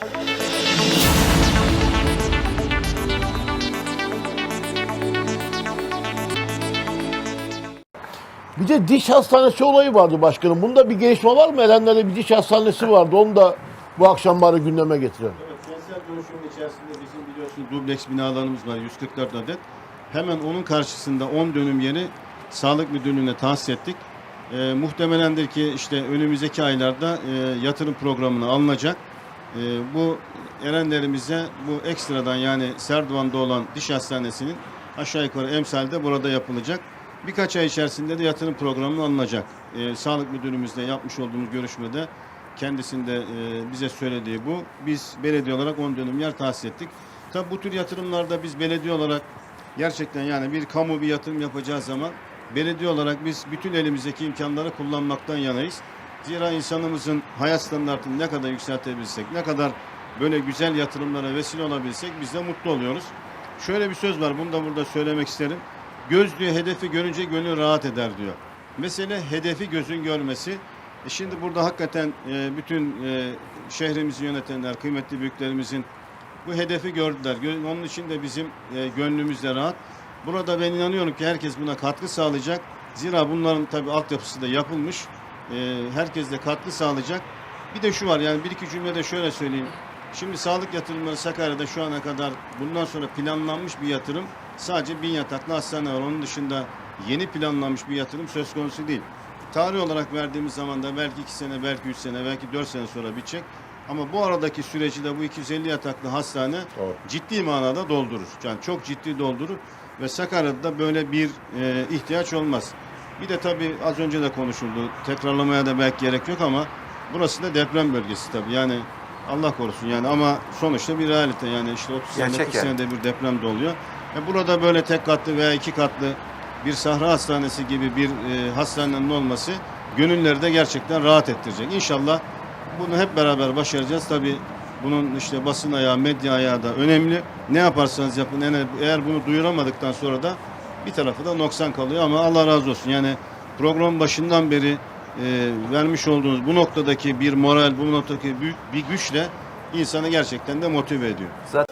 Bir de diş hastanesi olayı vardı başkanım. Bunda bir gelişme var mı? Erenler'de bir diş hastanesi vardı. Onu da bu akşam bari gündeme getirelim. Evet, kentsel dönüşümün içerisinde bizim biliyorsunuz dubleks binalarımız var 144 adet. Hemen onun karşısında 10 dönüm yeri Sağlık Müdürlüğü'ne tahsis ettik. Ee, muhtemelendir ki işte önümüzdeki aylarda e, yatırım programına alınacak. E, bu erenlerimize bu ekstradan yani Serdivan'da olan diş hastanesinin aşağı yukarı emsalde burada yapılacak. Birkaç ay içerisinde de yatırım programına alınacak. E, Sağlık Müdürümüzle yapmış olduğumuz görüşmede kendisinde e, bize söylediği bu. Biz belediye olarak 10 dönüm yer tahsis ettik. Tabi bu tür yatırımlarda biz belediye olarak gerçekten yani bir kamu bir yatırım yapacağı zaman belediye olarak biz bütün elimizdeki imkanları kullanmaktan yanayız. Zira insanımızın hayat standartını ne kadar yükseltebilsek, ne kadar böyle güzel yatırımlara vesile olabilsek biz de mutlu oluyoruz. Şöyle bir söz var, bunu da burada söylemek isterim. Göz diyor hedefi görünce gönül rahat eder diyor. Mesele hedefi gözün görmesi. E şimdi burada hakikaten e, bütün e, şehrimizi yönetenler, kıymetli büyüklerimizin bu hedefi gördüler. Gö- Onun için de bizim e, gönlümüz de rahat. Burada ben inanıyorum ki herkes buna katkı sağlayacak. Zira bunların tabii altyapısı da yapılmış. E, herkes de katkı sağlayacak. Bir de şu var yani bir iki cümle de şöyle söyleyeyim. Şimdi sağlık yatırımları Sakarya'da şu ana kadar bundan sonra planlanmış bir yatırım sadece bin yataklı hastane var. Onun dışında yeni planlanmış bir yatırım söz konusu değil. Tarih olarak verdiğimiz zaman da belki iki sene, belki üç sene, belki dört sene sonra bitecek. Ama bu aradaki süreci de bu 250 yataklı hastane Doğru. ciddi manada doldurur. Yani çok ciddi doldurur ve Sakarya'da da böyle bir e, ihtiyaç olmaz. Bir de tabii az önce de konuşuldu. Tekrarlamaya da belki gerek yok ama burası da deprem bölgesi tabii. Yani Allah korusun yani ama sonuçta bir realite yani işte 30 senede Gerçek 40 yani. senede bir deprem de oluyor. E burada böyle tek katlı veya iki katlı bir sahra hastanesi gibi bir e, hastanenin olması gönülleri de gerçekten rahat ettirecek. İnşallah bunu hep beraber başaracağız. Tabii bunun işte basın ayağı, medya ayağı da önemli. Ne yaparsanız yapın eğer- eğer bunu duyuramadıktan sonra da bir tarafı da noksan kalıyor ama Allah razı olsun. Yani program başından beri e, vermiş olduğunuz bu noktadaki bir moral, bu noktadaki büyük bir güçle insanı gerçekten de motive ediyor. Zaten